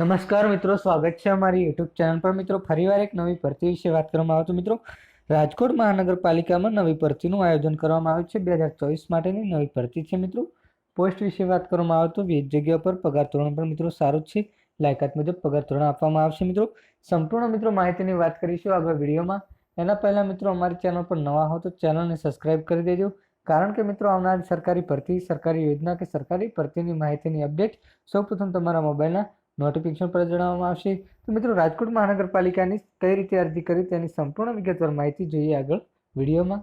નમસ્કાર મિત્રો, સ્વાગત છે અમારી યુટ્યુબ ચેનલ પર. મિત્રો, ફરીવાર એક નવી ભરતી વિશે વાત કરવામાં આવે તો મિત્રો, રાજકોટ મહાનગરપાલિકામાં નવી ભરતીનું આયોજન કરવામાં આવ્યું છે. બે હજાર ચોવીસ માટેની નવી ભરતી છે મિત્રો. પોસ્ટ વિશે વાત કરવામાં આવે તો વિવિધ જગ્યા પર પગાર ધોરણ પણ મિત્રો સારું છે. લાયકાત મુજબ પગાર ધોરણ આપવામાં આવશે મિત્રો. સંપૂર્ણ મિત્રો માહિતીની વાત કરીશું આગળ વિડીયોમાં. એના પહેલાં મિત્રો, અમારી ચેનલ પર નવા હો તો ચેનલને સબસ્ક્રાઇબ કરી દેજો. કારણ કે મિત્રો, આવનાર સરકારી ભરતી, સરકારી યોજના કે સરકારી ભરતીની માહિતીની અપડેટ સૌપ્રથમ તમારા મોબાઈલના નોટિફિકેશન પર જણાવવામાં આવશે. તો મિત્રો, રાજકોટ મહાનગરપાલિકાની કઈ રીતે અરજી કરી તેની સંપૂર્ણ વિગતવાર માહિતી જોઈએ આગળ વિડીયોમાં.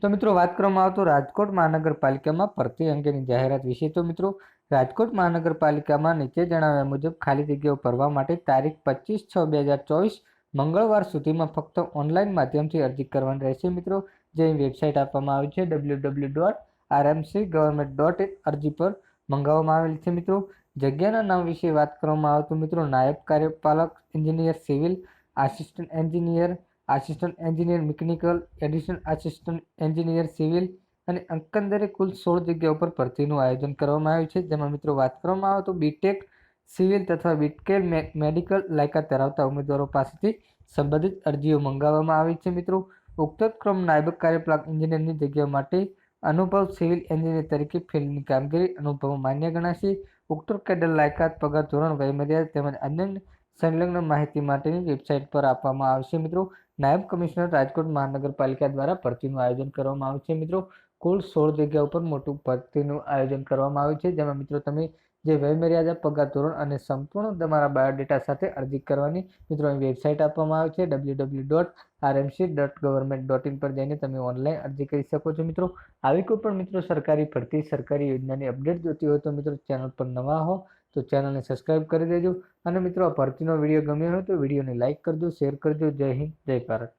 તો મિત્રો, વાત કરવામાં આવતો રાજકોટ મહાનગરપાલિકામાં ભરતી અંગેની જાહેરાત વિશે. તો મિત્રો, રાજકોટ મહાનગરપાલિકામાં નીચે જણાવ્યા મુજબ ખાલી જગ્યાઓ ભરવા માટે તારીખ પચીસ છ બે હજાર ચોવીસ મંગળવાર સુધીમાં ફક્ત ઓનલાઈન માધ્યમથી અરજી કરવાની રહેશે. મિત્રો જે વેબસાઇટ આપવામાં આવી છે W W dot RMC government dot અરજી પર. મંગાવવામાં આવેલ છે મિત્રો. જગ્યાના નામ વિશે વાત કરવામાં આવે તો મિત્રો, નાયબ કાર્યપાલક engineer, civil assistant engineer assistant engineer, mechanical, additional assistant engineer, civil અને એકંદરે કુલ સોળ જગ્યા ઉપર ભરતીનું આયોજન કરવામાં આવ્યું છે. જેમાં મિત્રો વાત કરવામાં આવે તો બીટેક સિવિલ તથા બીટેક મેડિકલ લાયકાત ધરાવતા ઉમેદવારો પાસેથી સંબંધિત અરજીઓ મંગાવવામાં આવી છે મિત્રો. ઉક્ત ક્રમ નાયબ કાર્યપાલક એન્જિનિયરની જગ્યા માટે અનુભવ સિવિલ એન્જિનિયર તરીકે ફિલ્ડની કામગીરી, અનુભવ માન્ય ગણાશે. ઉક્ત કેડર લાયકાત, પગાર ધોરણ, વયમર્યાદા તેમજ અન્ય સંલગ્ન માહિતી માટેની વેબસાઇટ પર આપવામાં આવશે મિત્રો. નાયબ કમિશનર રાજકોટ મહાનગરપાલિકા દ્વારા ભરતીનું આયોજન કરવામાં આવ્યું છે મિત્રો. કુલ સોળ જગ્યા ઉપર મોટું ભરતીનું આયોજન કરવામાં આવ્યું છે. જેમાં મિત્રો તમે જે વયમર્યાદા, પગાર ધોરણ અને સંપૂર્ણ તમારા બાયોડેટા સાથે અરજી કરવાની મિત્રો વેબસાઇટ આપવામાં આવે છે W W dot RMC dot government dot in પર જઈને તમે ઓનલાઈન અરજી કરી શકો છો મિત્રો. આવી કોઈ પણ મિત્રો સરકારી ભરતી, સરકારી યોજનાની અપડેટ જોતી હોય તો મિત્રો ચેનલ પર નવા હો તો ચેનલને સબસ્ક્રાઈબ કરી દેજો. અને મિત્રો, આ ભરતીનો વીડિયો ગમ્યો હોય તો વિડીયોને લાઇક કરજો, શેર કરજો. જય હિન્દ, જય ભારત.